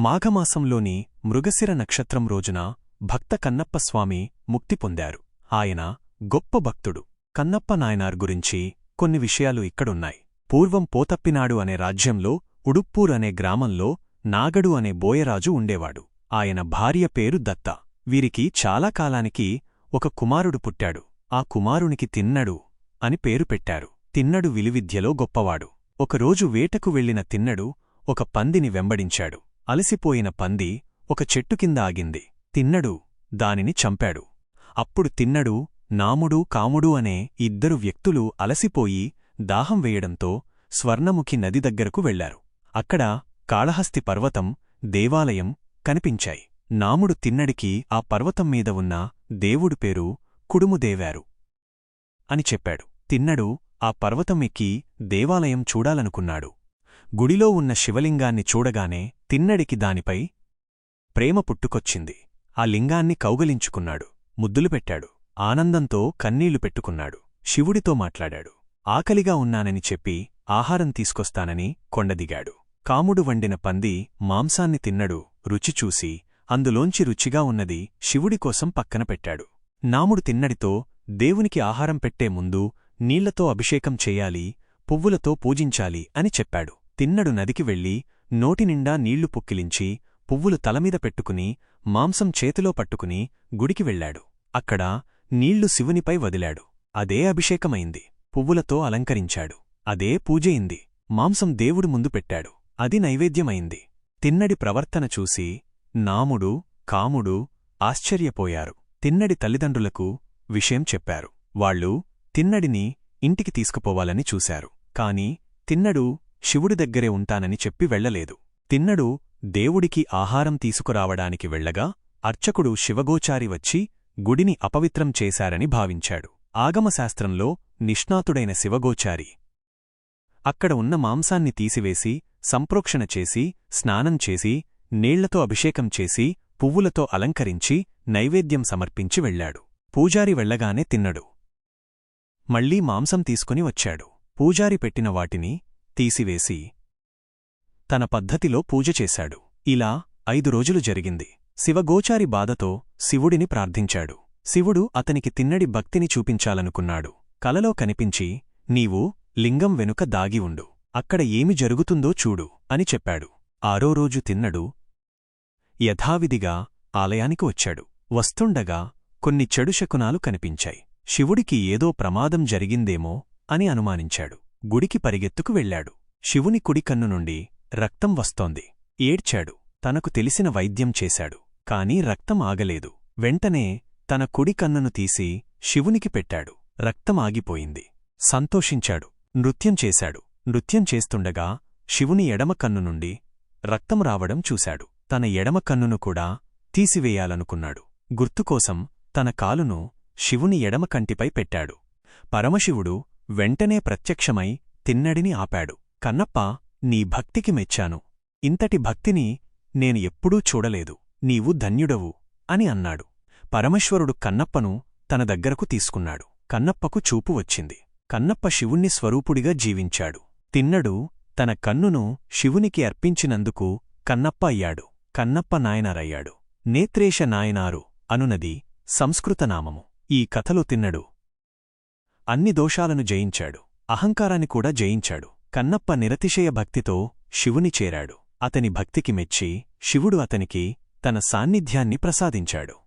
మాఘమాసంలోని మృగశిర నక్షత్రం రోజున భక్త కన్నప్పస్వామి ముక్తి పొందారు. ఆయన గొప్ప భక్తుడు. కన్నప్ప నాయనార్ గురించి కొన్ని విషయాలు ఇక్కడున్నాయి. పూర్వం పోతప్పినాడు అనే రాజ్యంలో ఉడుప్పూర్ అనే గ్రామంలో నాగడు అనే బోయరాజు ఉండేవాడు. ఆయన భార్య పేరు దత్త. వీరికి చాలా కాలానికి ఒక కుమారుడు పుట్టాడు. ఆ కుమారునికి తిన్నడు అని పేరు పెట్టారు. తిన్నడు విలువిద్యలో గొప్పవాడు. ఒకరోజు వేటకు వెళ్ళిన తిన్నడు ఒక పందిని వెంబడించాడు. అలసిపోయిన పంది ఒక చెట్టు కింద ఆగింది. తిన్నడు దానిని చంపాడు. అప్పుడు తిన్నడు నాముడు కాముడు అనే ఇద్దరు వ్యక్తులు అలసిపోయి దాహం వేయడంతో స్వర్ణముఖి నది దగ్గరకు వెళ్ళారు అక్కడ కాళహస్తి పర్వతం దేవాలయం కనిపించాయి. నాముడు తిన్నడికి ఆ పర్వతం మీద ఉన్న దేవుడు పేరు కుడుముదేవారు అని చెప్పాడు. తిన్నడు ఆ పర్వతం ఎక్కి దేవాలయం చూడాలనుకున్నాడు. గుడిలో ఉన్న శివలింగాన్ని చూడగానే తిన్నడికి దానిపై ప్రేమ పుట్టుకొచ్చింది. ఆ లింగాన్ని కౌగలించుకున్నాడు. ముద్దులు పెట్టాడు. ఆనందంతో కన్నీళ్ళు పెట్టుకున్నాడు. శివుడితో మాట్లాడాడు. ఆకలిగా ఉన్నానని చెప్పి ఆహారం తీసుకొస్తానని కొండదిగాడు. కాముడు వండిన పంది మాంసాన్ని తిన్నడు. రుచి చూసి అందులోంచి రుచిగా ఉన్నది శివుడికోసం పక్కన పెట్టాడు. నాముడు తిన్నడితో దేవునికి ఆహారం పెట్టే ముందు నీళ్ళతో అభిషేకం చెయ్యాలి పువ్వులతో పూజించాలి అని చెప్పాడు. తిన్నడు నదికి వెళ్ళి నోటినిండా నీళ్ళు పుక్కిలించి పువ్వులు తలమీద పెట్టుకుని మాంసం చేతిలో పట్టుకుని గుడికి వెళ్ళాడు అక్కడ నీళ్ళు శివునిపై వదిలాడు. అదే అభిషేకమైంది. పువ్వులతో అలంకరించాడు. అదే పూజయింది మాంసం దేవుడు ముందు పెట్టాడు. అది నైవేద్యమైంది. తిన్నడి ప్రవర్తన చూసి నాముడు కాముడు ఆశ్చర్యపోయారు. తిన్నడి తల్లిదండ్రులకు విషయం చెప్పారు. వాళ్ళు తిన్నడిని ఇంటికి తీసుకుపోవాలని చూశారు. కాని తిన్నడు శివుడి దగ్గరే ఉంటానని చెప్పి వెళ్ళలేదు తిన్నడు దేవుడికి ఆహారం తీసుకురావడానికి వెళ్ళగా అర్చకుడు శివగోచారి వచ్చి గుడిని అపవిత్రం చేశారని భావించాడు. ఆగమశాస్త్రంలో నిష్ణాతుడైన శివగోచారి అక్కడ ఉన్న మాంసాన్ని తీసివేసి సంప్రోక్షణ చేసి స్నానం చేసి నీళ్ళతో అభిషేకం చేసి పువ్వులతో అలంకరించి నైవేద్యం సమర్పించి వెళ్ళాడు పూజారి వెళ్ళగానే తిన్నడు. మళ్ళీ మాంసం తీసుకుని వచ్చాడు. పూజారి పెట్టిన వాటిని తీసివేసి తన పద్ధతిలో పూజ చేశాడు. ఇలా ఐదు రోజులు జరిగింది. శివగోచారి బాధతో శివుడిని ప్రార్థించాడు. శివుడు అతనికి తిన్నడి భక్తిని చూపించాలనుకున్నాడు. కలలో కనిపించి నీవు లింగం వెనుక దాగి ఉండు. అక్కడ ఏమి జరుగుతుందో చూడు అని చెప్పాడు. ఆరో రోజు తిన్నడు. యథావిధిగా ఆలయానికి వచ్చాడు. వస్తుండగా కొన్ని చెడు శకునాలు కనిపించాయి. శివుడికి ఏదో ప్రమాదం జరిగిందేమో అని అనుమానించాడు. గుడికి పరిగెత్తుకు వెళ్ళాడు శివుని కుడి కన్ను నుండి రక్తం వస్తోంది. ఏడ్చాడు. తనకు తెలిసిన వైద్యం చేశాడు. కాని రక్తం ఆగలేదు. వెంటనే తన కుడి కన్నును తీసి శివునికి పెట్టాడు. రక్తం ఆగిపోయింది. సంతోషించాడు. నృత్యం చేశాడు. నృత్యం చేస్తుండగా శివుని ఎడమ కన్ను నుండి రక్తం రావడం చూశాడు. తన ఎడమ కన్నును కూడా తీసివేయాలనుకున్నాడు. గుర్తుకోసం తన కాలును శివుని ఎడమ కంటిపై పెట్టాడు. పరమశివుడు వెంటనే ప్రత్యక్షమై తిన్నడిని ఆపాడు. కన్నప్ప నీ భక్తికి మెచ్చాను. ఇంతటి భక్తిని నేను ఎప్పుడూ చూడలేదు. నీవు ధన్యుడవు అని అన్నాడు. పరమేశ్వరుడు కన్నప్పను తన దగ్గరకు తీసుకున్నాడు. కన్నప్పకు చూపు వచ్చింది. కన్నప్ప శివుణ్ణి స్వరూపుడిగా జీవించాడు. తిన్నడు తన కన్నును శివునికి అర్పించినందుకు కన్నప్ప అయ్యాడు. కన్నప్ప నాయనారయ్యాడు. నేత్రేశ నాయనారు అనునది సంస్కృతనామము. ఈ కథలో తిన్నడు అన్ని దోషాలను జయించాడు. అహంకారాన్ని కూడా జయించాడు. కన్నప్ప నిరతిశయ భక్తితో శివుని చేరాడు. అతని భక్తికి మెచ్చి శివుడు అతనికి తన సాన్నిధ్యాన్ని ప్రసాదించాడు.